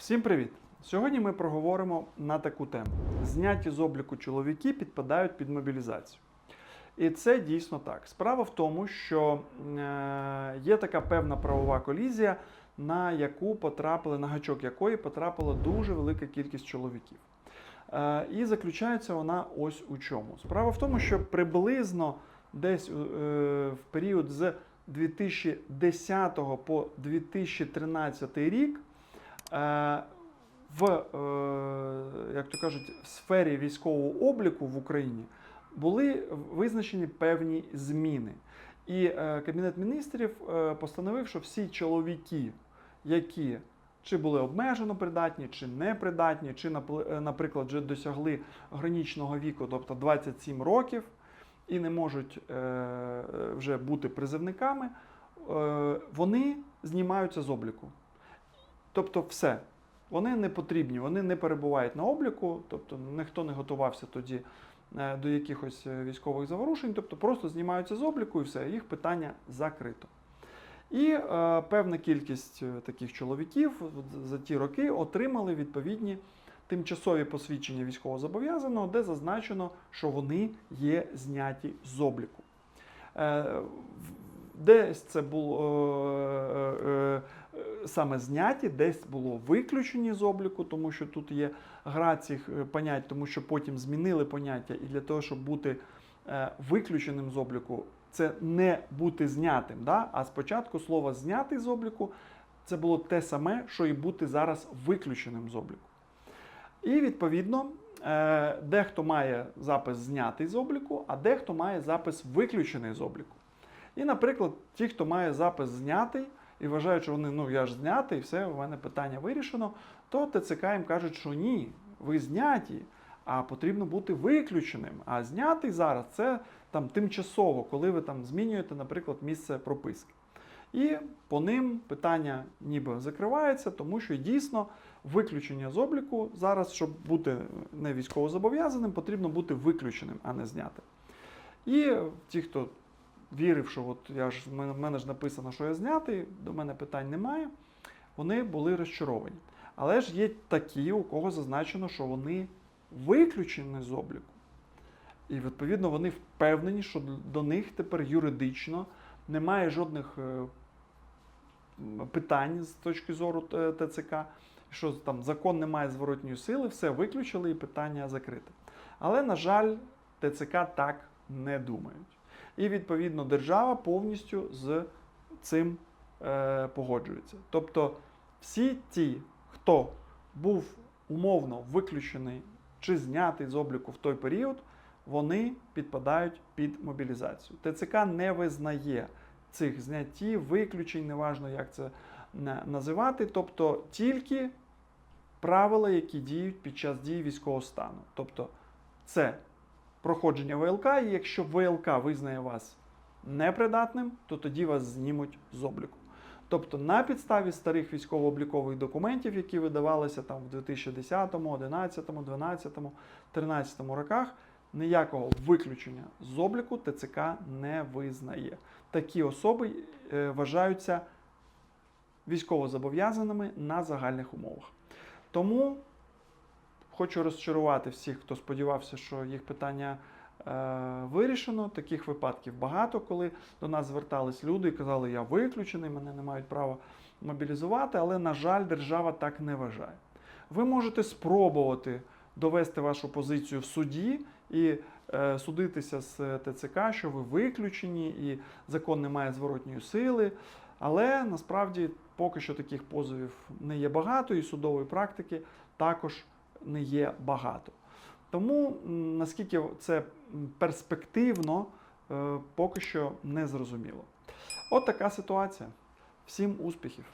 Всім привіт! Сьогодні ми проговоримо на таку тему: зняті з обліку чоловіки підпадають під мобілізацію. І це дійсно так. Справа в тому, що е, є така певна правова колізія, на яку потрапили, на гачок якої потрапила дуже велика кількість чоловіків. Е, і заключається вона ось у чому. Справа в тому, що приблизно десь е, в період з 2010 по 2013 рік в, е, як то кажуть, в сфері військового обліку в Україні були визначені певні зміни. І е, Кабінет міністрів е, постановив, що всі чоловіки, які чи були обмежено придатні, чи непридатні, чи, е, наприклад, вже досягли гранічного віку, тобто 27 років, і не можуть е, вже бути призивниками, е, вони знімаються з обліку. Тобто, все. Вони не потрібні, вони не перебувають на обліку, тобто ніхто не готувався тоді е, до якихось е, військових заворушень, тобто просто знімаються з обліку і все, їх питання закрито. І е, певна кількість е, таких чоловіків за ті роки отримали відповідні тимчасові посвідчення військовозобов'язаного, де зазначено, що вони є зняті з обліку. Е, Десь це було е, е, саме зняті, десь було виключені з обліку, тому що тут є гра цих е, понять, тому що потім змінили поняття, і для того, щоб бути е, виключеним з обліку, це не бути знятим. Да? А спочатку слово знятий з обліку це було те саме, що і бути зараз виключеним з обліку. І відповідно, е, дехто має запис знятий з обліку, а дехто має запис виключений з обліку. І, наприклад, ті, хто має запис знятий і вважають, що вони, ну я ж знятий, і все, у мене питання вирішено, то ТЦК їм кажуть, що ні, ви зняті, а потрібно бути виключеним. А знятий зараз це там тимчасово, коли ви там змінюєте, наприклад, місце прописки. І по ним питання ніби закривається, тому що дійсно виключення з обліку зараз, щоб бути не військовозобов'язаним, потрібно бути виключеним, а не знятим. І ті, хто вірив, що от я ж в мене, ж написано, що я знятий, до мене питань немає, вони були розчаровані. Але ж є такі, у кого зазначено, що вони виключені з обліку. І відповідно вони впевнені, що до них тепер юридично немає жодних е, питань з точки зору е, ТЦК, що там закон не має зворотньої сили, все виключили і питання закрите. Але, на жаль, ТЦК так не думають. І відповідно держава повністю з цим е, погоджується. Тобто всі ті, хто був умовно виключений чи знятий з обліку в той період, вони підпадають під мобілізацію. ТЦК не визнає цих зняттів, виключень, неважно як це називати, тобто тільки правила, які діють під час дії військового стану. Тобто це проходження ВЛК, і якщо ВЛК визнає вас непридатним, то тоді вас знімуть з обліку. Тобто на підставі старих військово-облікових документів, які видавалися там в 2010, 2011, 2012, 2013 роках, ніякого виключення з обліку ТЦК не визнає. Такі особи е, вважаються військовозобов'язаними на загальних умовах. Тому хочу розчарувати всіх, хто сподівався, що їх питання е, вирішено. Таких випадків багато, коли до нас звертались люди і казали, я виключений, мене не мають права мобілізувати, але, на жаль, держава так не вважає. Ви можете спробувати довести вашу позицію в суді і е, судитися з ТЦК, що ви виключені і закон не має зворотньої сили. Але насправді поки що таких позовів не є багато, і судової практики також не є багато. Тому наскільки це перспективно, е, поки що не зрозуміло. От така ситуація. Всім успіхів!